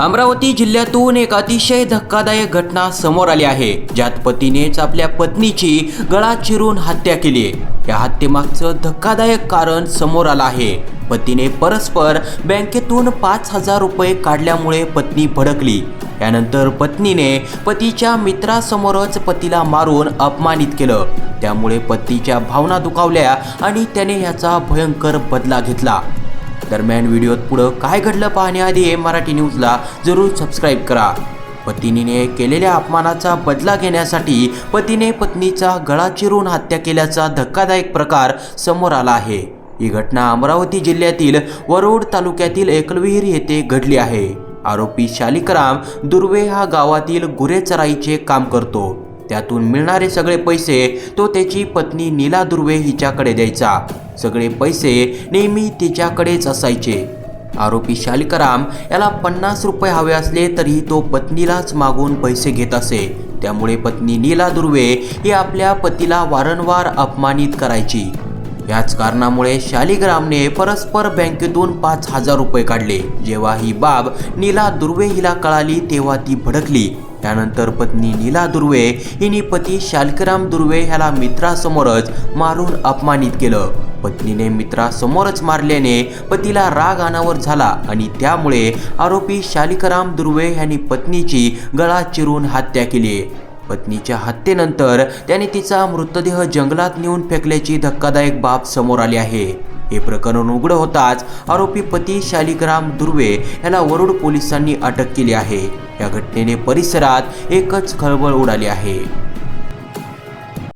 अमरावती जिल्ह्यातून एक अतिशय धक्कादायक घटना समोर आली आहे. ज्यात पतीनेच आपल्या पत्नीची गळा चिरून हत्या केली या हत्येमागचं धक्कादायक कारण समोर आलं आहे. पतीने परस्पर बँकेतून पाच हजार रुपये काढल्यामुळे पत्नी भडकली. यानंतर पत्नीने पतीच्या मित्रासमोरच पतीला मारून अपमानित केलं. त्यामुळे पतीच्या भावना दुखावल्या आणि त्याने याचा भयंकर बदला घेतला. दरम्यान व्हिडिओत पुढं काय घडलं पाहण्याआधी मराठी न्यूजला जरूर सबस्क्राईब करा. पत्नीने केलेल्या अपमानाचा बदला घेण्यासाठी पतीने पत्नीचा गळा चिरून हत्या केल्याचा धक्कादायक प्रकार समोर आला आहे. ही घटना अमरावती जिल्ह्यातील वरुड तालुक्यातील एकलविहीर येथे घडली आहे. आरोपी शालिकराम दुर्वे हा गावातील गुरेचराईचे काम करतो. त्यातून मिळणारे सगळे पैसे तो त्याची पत्नी नीला दुर्वे हिच्याकडे द्यायचा. सगळे पैसे नेहमी तिच्याकडेच असायचे. आरोपी शालिकाराम याला पन्नास रुपये हवे असले तरीही तो पत्नीलाच मागून पैसे घेत असे. त्यामुळे पत्नी नीला दुर्वे ही आपल्या पतीला वारंवार अपमानित करायची. याच कारणामुळे शालिग्रामने परस्पर बँकेतून पाच हजार रुपये काढले. जेव्हा ही बाब नीला दुर्वे हिला कळाली तेव्हा ती भडकली. त्यानंतर पत्नी नीला दुर्वे हिने पती शालिकराम दुर्वे ह्याला मित्रासमोरच मारून अपमानित केलं. पत्नीने मित्रासमोरच मारल्याने पतीला राग अनावर झाला आणि त्यामुळे आरोपी शालिकराम दुर्वे यांनी पत्नीची गळा चिरून हत्या केली. पत्नीच्या हत्येनंतर त्याने तिचा मृतदेह जंगलात नेऊन फेकल्याची धक्कादायक बाब समोर आली आहे. हे प्रकरण उघड होताच आरोपी पती शालिग्राम दुर्वे याला वरुड पोलिसांनी अटक केली आहे. या घटनेने परिसरात एकच खळबळ उडाली आहे.